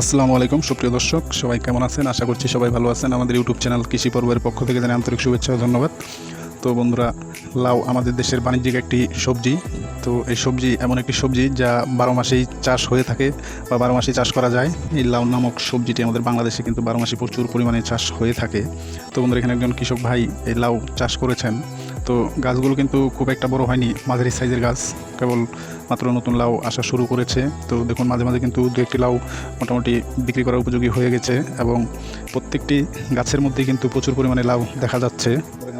আসসালামু আলাইকুম, সুপ্রিয় দর্শক, সবাই কেমন আছেন? আশা করছি সবাই ভালো আছেন। আমাদের ইউটিউব চ্যানেল কৃষি পর্বের পক্ষ থেকে জানাই আন্তরিক শুভেচ্ছা ধন্যবাদ। তো বন্ধুরা, লাউ আমাদের দেশের বাণিজ্যিক একটি সবজি। তো এই সবজি এমন একটি সবজি যা বারো মাসেই চাষ হয়ে থাকে বা বারো মাসেই চাষ করা যায়। এই লাউ নামক সবজিটি আমাদের বাংলাদেশে কিন্তু বারো মাসে প্রচুর পরিমাণে চাষ হয়ে থাকে। তো বন্ধুরা, এখানে একজন কৃষক ভাই এই লাউ চাষ করেছেন। তো গাছগুলো কিন্তু খুব একটা বড় হয়নি, মাঝারি সাইজের গাছ। কেবল মাত্র নতুন লাউ আসা শুরু করেছে। তো দেখুন, মাঝে মাঝে কিন্তু দু একটি লাউ মোটামুটি বিক্রি করার উপযোগী হয়ে গেছে এবং প্রত্যেকটি গাছের মধ্যেই কিন্তু প্রচুর পরিমাণে লাউ দেখা যাচ্ছে।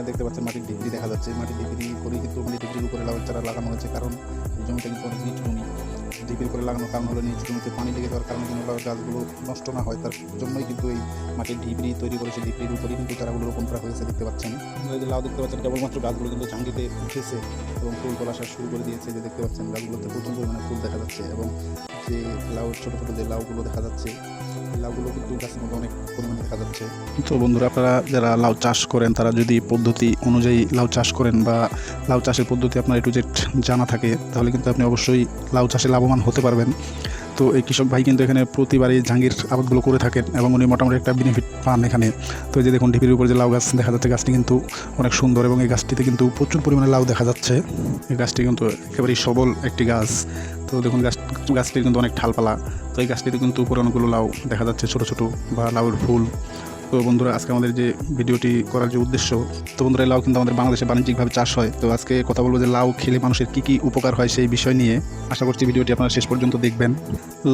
দেখতে পাচ্ছেন মাটির ডিগ্রি দেখা যাচ্ছে। মাটির ডিগ্রি করে কিন্তু মানে ডিগ্রির উপরে লাউ চারা লাগানো হয়েছে, কারণ জমিটা কিন্তু অনেক নিচু জমি। ডিগ্রি করে লাগানোর কারণ হলো নিচু জমিতে পানি লেগে যাওয়ার কারণে লাউ গাছগুলো নষ্ট না হয়, তার জন্যই কিন্তু এই মাটির ঢিবরি তৈরি করেছে ঢিবরির উপরেই কিন্তু চারাগুলো রোপণ করা হয়েছে, দেখতে পাচ্ছেন। লাউ দেখতে পাচ্ছেন, কেবলমাত্র গাছগুলো কিন্তু ঝাঙ্গিতে উঠেছে এবং ফুল তোলা আসা শুরু করে দিয়েছে, যে দেখতে পাচ্ছেন গাছগুলোতে প্রচুর পরিমাণে ফুল দেখা যাচ্ছে এবং যে লাউ, ছোটো ছোটো যে লাউগুলো দেখা যাচ্ছে লাউগুলো কিন্তু গাছের মধ্যে অনেক পরিমাণে দেখা যাচ্ছে। তো বন্ধুরা, আপনারা যারা লাউ চাষ করেন, তারা যদি পদ্ধতি অনুযায়ী লাউ চাষ করেন বা লাউ চাষের পদ্ধতি আপনার একটু জেড জানা থাকে, তাহলে কিন্তু আপনি অবশ্যই লাউ চাষে লাভবান হতে পারবেন। তো এই কৃষক ভাই কিন্তু এখানে প্রতিবারই জাঙ্গির আবাদগুলো করে থাকেন এবং উনি মোটামুটি একটা বেনিফিট পান এখানে। তো এই যে দেখুন, ঢিপির উপর যে লাউ গাছ দেখা যাচ্ছে, গাছটি কিন্তু অনেক সুন্দর এবং এই গাছটিতে কিন্তু প্রচুর পরিমাণে লাউ দেখা যাচ্ছে। এই গাছটি কিন্তু একেবারেই সবল একটি গাছ। তো দেখুন, গাছ, গাছটির কিন্তু অনেক ঠালপালা তো এই গাছটিতে কিন্তু উপরে অনেকগুলো লাউ দেখা যাচ্ছে, ছোটো ছোটো বা লাউর ফুল। তো বন্ধুরা, আজকে আমাদের যে ভিডিওটি করার যে উদ্দেশ্য, তো বন্ধুরা লাউ কিন্তু আমাদের বাংলাদেশে বাণিজ্যিকভাবে চাষ হয়। তো আজকে কথা বলব যে লাউ খেলে মানুষের কী কী উপকার হয় সেই বিষয় নিয়ে। আশা করছি ভিডিওটি আপনারা শেষ পর্যন্ত দেখবেন।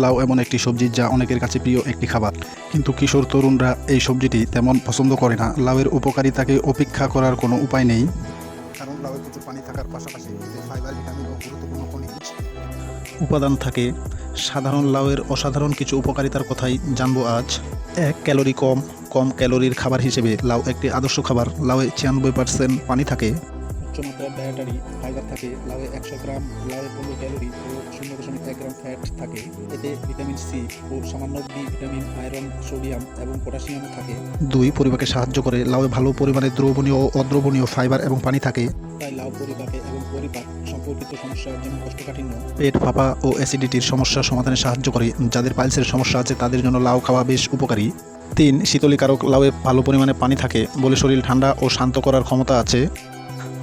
লাউ এমন একটি সবজি যা অনেকের কাছে প্রিয় একটি খাবার। কিন্তু কিশোর তরুণরা এই সবজিটি তেমন পছন্দ করে না। লাউয়ের উপকারিতাকে অপেক্ষা করার কোনো উপায় নেই। কারণ লাউয়ে প্রচুর পানি থাকার পাশাপাশি ফাইবার, ভিটামিন ও গুরুত্বপূর্ণ খনিজ উপাদান থাকে। সাধারণ লাউয়ের অসাধারণ কিছু উপকারিতার কথাই জানব আজ। এক ক্যালোরি কম কম ক্যালোরির খাবার হিসেবে লাউ একটি আদর্শ খাবার। লাউয়ে ছিয়ানব্বই পার্সেন্ট পানি থাকে। উচ্চমাত্রার ডায়েটারি ফাইবার থাকে। লাউয়ে একশো গ্রাম লাউয়ে পনেরো ক্যালোরি ও শূন্য দশমিক এক গ্রাম ফ্যাট থাকে। এতে ভিটামিন সি ও সামান্য বি ভিটামিন আয়রন সোডিয়াম এবং পটাশিয়াম থাকে। দুই পরিপাকে সাহায্য করে লাউয়ে ভালো পরিমাণে দ্রবণীয় ও অদ্রবণীয় ফাইবার এবং পানি থাকে। তাই লাউ পরিপাকে এবং পরিপাক সম্পর্কিত সমস্যা যেমন কোষ্ঠকাঠিন্য পেট ফাঁপা ও অ্যাসিডিটির সমস্যা সমাধানে সাহায্য করে। যাদের পাইলসের সমস্যা আছে তাদের জন্য লাউ খাওয়া বেশ উপকারী। তিন, শীতলীকারক লাউয়ে ভালো পরিমাণে পানি থাকে বলে শরীর ঠান্ডা ও শান্ত করার ক্ষমতা আছে।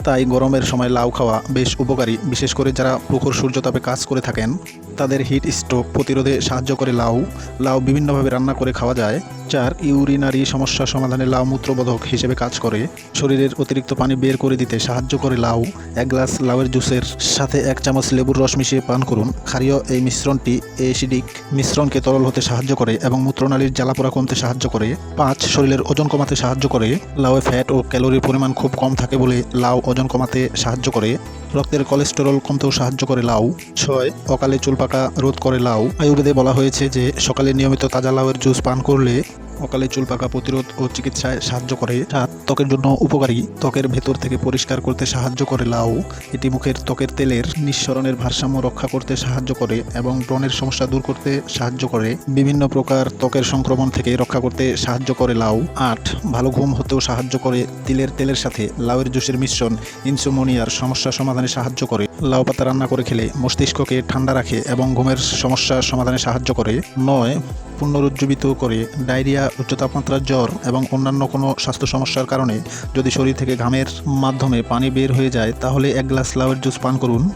তাই গরমের সময় লাউ খাওয়া বেশ উপকারী, বিশেষ করে যারা প্রখর সূর্যতাপে কাজ করে থাকেন। তাদের হিট স্ট্রোক প্রতিরোধে সাহায্য করে লাউ। লাউ বিভিন্নভাবে রান্না করে খাওয়া যায় চার ইউরিনারি সমস্যা সমাধানে লাউ মূত্রবোধক হিসেবে কাজ করে। শরীরের অতিরিক্ত পানি বের করে দিতে সাহায্য করে লাউ। এক গ্লাস লাউয়ের জুসের সাথে এক চামচ লেবুর রস মিশিয়ে পান করুন। ক্ষারীয় এই মিশ্রণটি এসিডিক মিশ্রণকে তরল হতে সাহায্য করে এবং মূত্রনালীর জ্বালাপোড়া কমতে সাহায্য করে। পাঁচ, শরীরের ওজন কমাতে সাহায্য করে। লাউয়ে ফ্যাট ও ক্যালোরির পরিমাণ খুব কম থাকে বলে লাউ ওজন কমাতে সাহায্য করে। রক্তের কোলেস্টেরল কমতেও সাহায্য করে লাউ। ছয়, অকালে চুল পাকা রোধ করে লাউ। আয়ুর্বেদে বলা হয়েছে যে, সকালে নিয়মিত তাজা লাউয়ের জুস পান করলে অকালে চুল পাকা প্রতিরোধ ও চিকিৎসায় সাহায্য করে। সাত ত্বকের জন্য উপকারী। ত্বকের ভেতর থেকে পরিষ্কার করতে সাহায্য করে লাউ। এটি মুখের ত্বকের তেলের নিঃসরণের ভারসাম্য রক্ষা করতে সাহায্য করে এবং ব্রণের সমস্যা দূর করতে সাহায্য করে। বিভিন্ন প্রকার ত্বকের সংক্রমণ থেকে রক্ষা করতে সাহায্য করে লাউ। আট, ভালো ঘুম হতেও সাহায্য করে। তিলের তেলের সাথে লাউয়ের জুসের মিশ্রণ ইনসোমোনিয়ার সমস্যা সমাধানে সাহায্য করে। লাউ পাতা রান্না করে খেলে মস্তিষ্ককে ঠান্ডা রাখে এবং ঘুমের সমস্যা সমাধানে সাহায্য করে। নয়, পুনরুজ্জীবিত করে ডায়রিয়া, উচ্চ তাপমাত্রার জ্বর এবং অন্যান্য কোনো স্বাস্থ্য সমস্যার কারণে যদি শরীর থেকে ঘামের মাধ্যমে পানি বের হয়ে যায়, তাহলে এক গ্লাস লাউয়ের জুস পান করুন।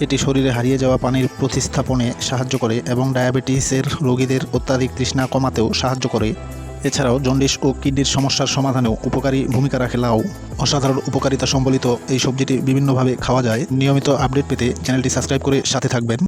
এটি শরীরে হারিয়ে যাওয়া পানির প্রতিস্থাপনে সাহায্য করে এবং ডায়াবেটিসের রোগীদের অত্যাধিক তৃষ্ণা কমাতেও সাহায্য করে। এছাড়াও জন্ডিস ও কিডনির সমস্যার সমাধানেও উপকারী ভূমিকা রাখে লাউ। অসাধারণ উপকারিতা সম্বলিত এই সবজিটি বিভিন্নভাবে খাওয়া যায়। নিয়মিত আপডেট পেতে চ্যানেলটি সাবস্ক্রাইব করে সাথে থাকবেন।